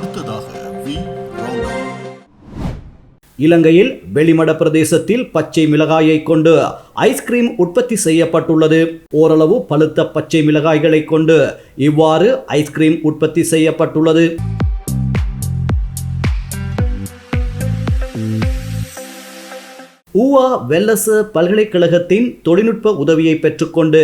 அடுத்ததாக வி. இலங்கையில் வெளிமட பிரதேசத்தில் பச்சை மிளகாயை கொண்டு ஐஸ்கிரீம் உற்பத்தி செய்யப்பட்டுள்ளது. ஓரளவு பழுத்த பச்சை மிளகாய்களை கொண்டு இவ்வாறு ஐஸ்கிரீம் உற்பத்தி செய்யப்பட்டுள்ளது. ஊவா வெல்லச பல்கலைக்கழகத்தின் தொழில்நுட்ப உதவியை பெற்றுக்கொண்டு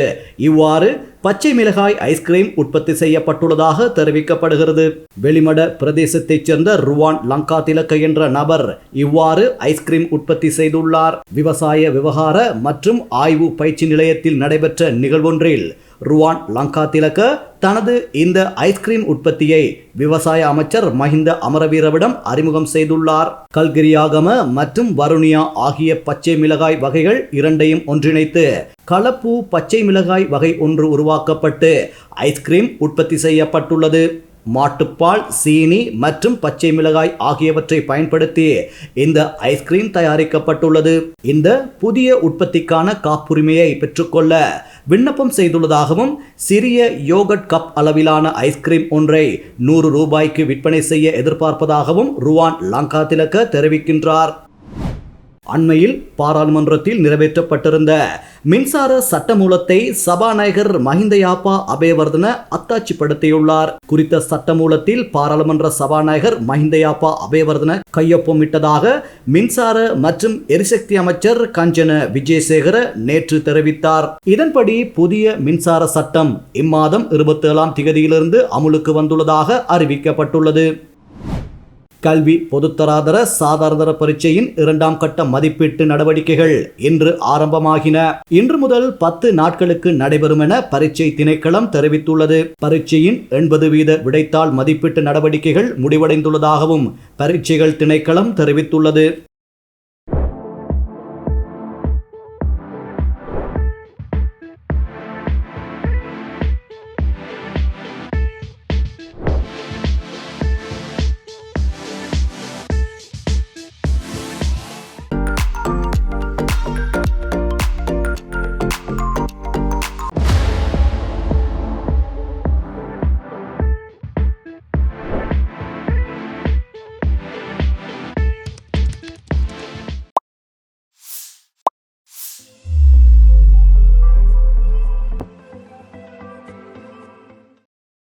இவ்வாறு பச்சை மிளகாய் ஐஸ்கிரீம் உற்பத்தி செய்யப்பட்டுள்ளதாக தெரிவிக்கப்படுகிறது. வெளிமட பிரதேசத்தைச் சேர்ந்த ருவான் லங்கா திலக்க என்ற நபர் இவ்வாறு ஐஸ்கிரீம் உற்பத்தி செய்துள்ளார். விவசாய விவகார மற்றும் ஆய்வு பயிற்சி நிலையத்தில் நடைபெற்ற நிகழ்வொன்றில் ருவான் லங்கா திலக்க தனது இந்த ஐஸ்கிரீம் உற்பத்தியை விவசாய அமைச்சர் மஹிந்த அமரவீரவிடம் அறிமுகம் செய்துள்ளார். கல்கிரியாகம மற்றும் வருணியா ஆகிய பச்சை மிளகாய் வகைகள் இரண்டையும் ஒன்றிணைத்து கலப்பு பச்சை மிளகாய் வகை ஒன்று உருவாக்கப்பட்டு ஐஸ்கிரீம் உற்பத்தி செய்யப்பட்டுள்ளது. மாட்டுப்பால் சீனி மற்றும் பச்சை மிளகாய் ஆகியவற்றை பயன்படுத்தி இந்த ஐஸ்கிரீம் தயாரிக்கப்பட்டுள்ளது. இந்த புதிய உற்பத்திக்கான காப்புரிமையை பெற்றுக்கொள்ள விண்ணப்பம் செய்துள்ளதாகவும் சிறிய யோகட் கப் அளவிலான ஐஸ்கிரீம் ஒன்றை நூறு ரூபாய்க்கு விற்பனை செய்ய எதிர்பார்ப்பதாகவும் ருவான் லங்கா திலக்க தெரிவிக்கின்றார். அண்மையில் பாராளுமன்றத்தில் நிறைவேற்றப்பட்டிருந்த மின்சார சட்டமூலத்தை சபாநாயகர் மஹிந்தயாப்பா அபேவர்தன அத்தாட்சிப்படுத்தியுள்ளார். குறித்த சட்டமூலத்தில் பாராளுமன்ற சபாநாயகர் மஹிந்தயாப்பா அபேவர்தன கையொப்பமிட்டதாக மின்சார மற்றும் எரிசக்தி அமைச்சர் கஞ்சன விஜயசேகர நேற்று தெரிவித்தார். இதன்படி புதிய மின்சார சட்டம் இம்மாதம் இருபத்தி ஏழாம் திகதியிலிருந்து அமுலுக்கு வந்துள்ளதாக அறிவிக்கப்பட்டுள்ளது. கல்வி பொதுத்தராதர சாதாரண பரீட்சையின் இரண்டாம் கட்ட மதிப்பீட்டு நடவடிக்கைகள் இன்று ஆரம்பமாகின. இன்று முதல் பத்து நாட்களுக்கு நடைபெறும் என பரீட்சை திணைக்களம் தெரிவித்துள்ளது. பரீட்சையின் எண்பது வீத விடைத்தாள் மதிப்பீட்டு நடவடிக்கைகள் முடிவடைந்துள்ளதாகவும் பரீட்சைகள் திணைக்களம் தெரிவித்துள்ளது.